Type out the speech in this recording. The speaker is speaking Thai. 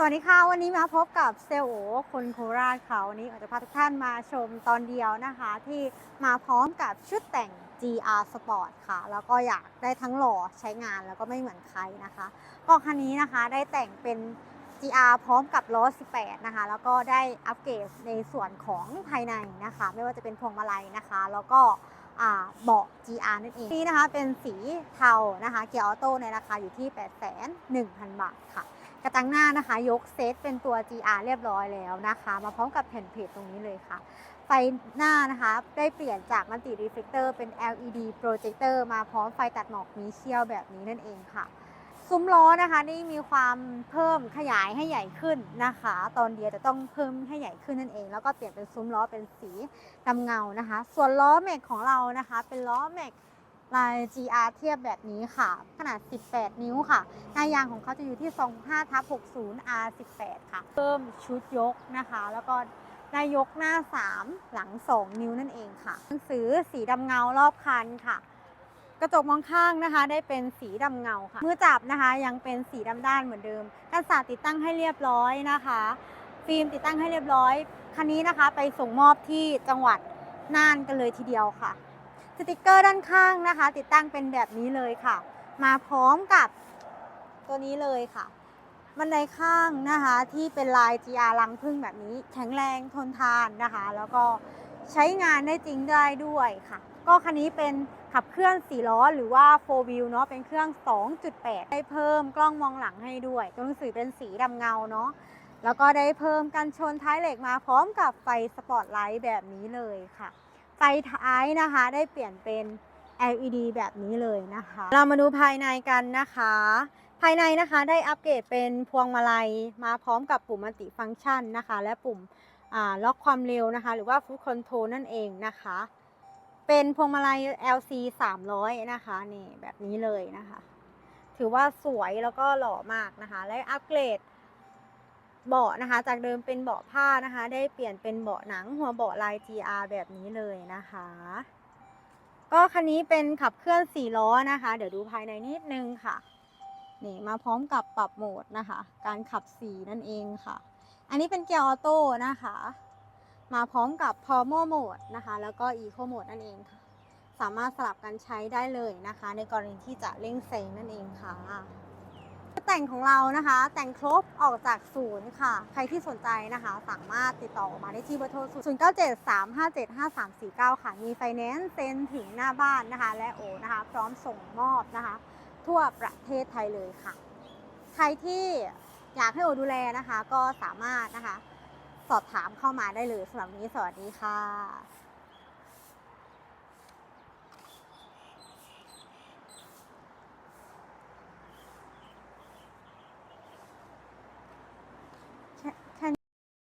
สวัสดีค่ะ วันนี้มาพบกับเซลล์โอคนโคราชค่ะวันนี้อาจจะพาทุกท่านมาชมตอนเดียวนะคะ ที่มาพร้อมกับชุดแต่ง GR Sport ค่ะ แล้วก็อยากได้ทั้งหล่อใช้งานแล้วก็ไม่เหมือนใครนะคะ ก็คันนี้นะคะได้แต่งเป็น GR พร้อมกับล้อ 18 นะคะ แล้วก็ได้อัปเกรดในส่วนของภายในนะคะ ไม่ว่าจะเป็นพวงมาลัยนะคะ แล้วก็เบาะ GR นั่นเองนี่นะคะเป็นสีเทานะคะเกียร์ออโต้ในราคาอยู่ที่ 810,000บาทค่ะ กระจังหน้านะคะ ยกเซตเป็นตัว GR เรียบร้อยแล้วนะคะ มาพร้อมกับแผ่นเพจตรงนี้เลยค่ะ ไฟหน้านะคะ ได้เปลี่ยนจากมัลติรีเฟลเตอร์เป็น LED โปรเจคเตอร์มาพร้อมไฟตัดหมอกมีเชียลแบบนี้นั่นเองค่ะ ซุ้มล้อนะคะนี่มีความเพิ่มขยายให้ใหญ่ขึ้นนะคะ ตอนเดียวจะต้องเพิ่มให้ใหญ่ขึ้นนั่นเอง แล้วก็เปลี่ยนเป็นซุ้มล้อเป็นสีดำเงานะคะ ส่วนล้อแม็กของเรานะคะ เป็นล้อแม็ก ลาย GR เทียบแบบนี้ค่ะ ขนาด 18 นิ้วค่ะ หน้ายางของเขาจะอยู่ที่ 25ทับ60 R18 ค่ะ เพิ่มชุดยกนะคะ แล้วก็ได้ยกหน้า 3 หลัง 2 นิ้วนั่นเองค่ะ หนังสือสีดำเงารอบคันค่ะ กระจกมองข้างนะคะ ได้เป็นสีดำเงาค่ะ มือจับนะคะยังเป็นสีดำด้านเหมือนเดิมกันศาสตร์ติดตั้งให้เรียบร้อยนะคะ ฟิล์มติดตั้งให้เรียบร้อย คันนี้นะคะไปส่งมอบที่จังหวัดน่านกันเลยทีเดียวค่ะ สติกเกอร์ด้านข้างนะคะ ติดตั้งเป็นแบบนี้เลยค่ะ มาพร้อมกับตัวนี้เลยค่ะบันไดข้างนะคะที่เป็นลาย GR ลังพึ่งแบบนี้ แข็งแรงทนทานนะคะ แล้วก็ใช้งานได้จริงได้ด้วยค่ะ ก็คันนี้เป็นขับเคลื่อน 4 ล้อ หรือว่า 4 wheel เนาะเป็นเครื่อง 2.8 ได้เพิ่มกล้องมองหลังให้ด้วย ตัวหนังสือเป็นสีดำเงาเนาะแล้วก็ได้เพิ่มกันชนท้ายเหล็กมาพร้อมกับไฟสปอตไลท์แบบนี้เลยค่ะ ไฟท้ายนะคะได้เปลี่ยนเป็น LED แบบนี้เลยนะคะ เรามาดูภายในกันนะคะ ภายในนะคะได้อัปเกรดเป็นพวงมาลัยมาพร้อมกับปุ่มมัลติฟังก์ชันนะคะ และปุ่มล็อกความเร็วนะคะ หรือว่าฟู d คอนโทรลนั่นเองนะคะ เป็นพวงมาลัย LC 300 นะคะนี่แบบนี้เลยนะคะ ถือว่าสวยแล้วก็หล่อมากนะคะ และอัปเกรด เบาะนะคะ จากเดิมเป็นเบาะผ้านะคะ ได้เปลี่ยนเป็นเบาะหนังหัวเบาะลาย GR แบบนี้เลยนะคะ ก็คันนี้เป็นขับเคลื่อน4ล้อนะคะ เดี๋ยวดูภายในนิดนึงค่ะนี่มาพร้อมกับปรับโหมดนะคะ การขับสีนั่นเองค่ะ อันนี้เป็นเกียร์ออโต้นะคะ มาพร้อมกับ p o m o Mode นะคะ แล้วก็ Eco Mode นั่นเองค่ะ สามารถสลับกันใช้ได้เลยนะคะ ในกรณีที่จะเร่งเซงนั่นเองค่ะ แต่งของเรานะคะ แต่งครบออกจากศูนย์ค่ะ ใครที่สนใจนะคะ สามารถติดต่อมาได้ที่เบอร์โทร 0 9 7 3 5 7 5 3 4 9 ค่ะ มีไฟแนนซ์เซ็นถึงหน้าบ้านนะคะ และโอนะคะ พร้อมส่งมอบนะคะ ทั่วประเทศไทยเลยค่ะ ใครที่อยากให้โอดูแลนะคะ ก็สามารถนะคะ สอบถามเข้ามาได้เลยสำหรับนี้สวัสดีค่ะ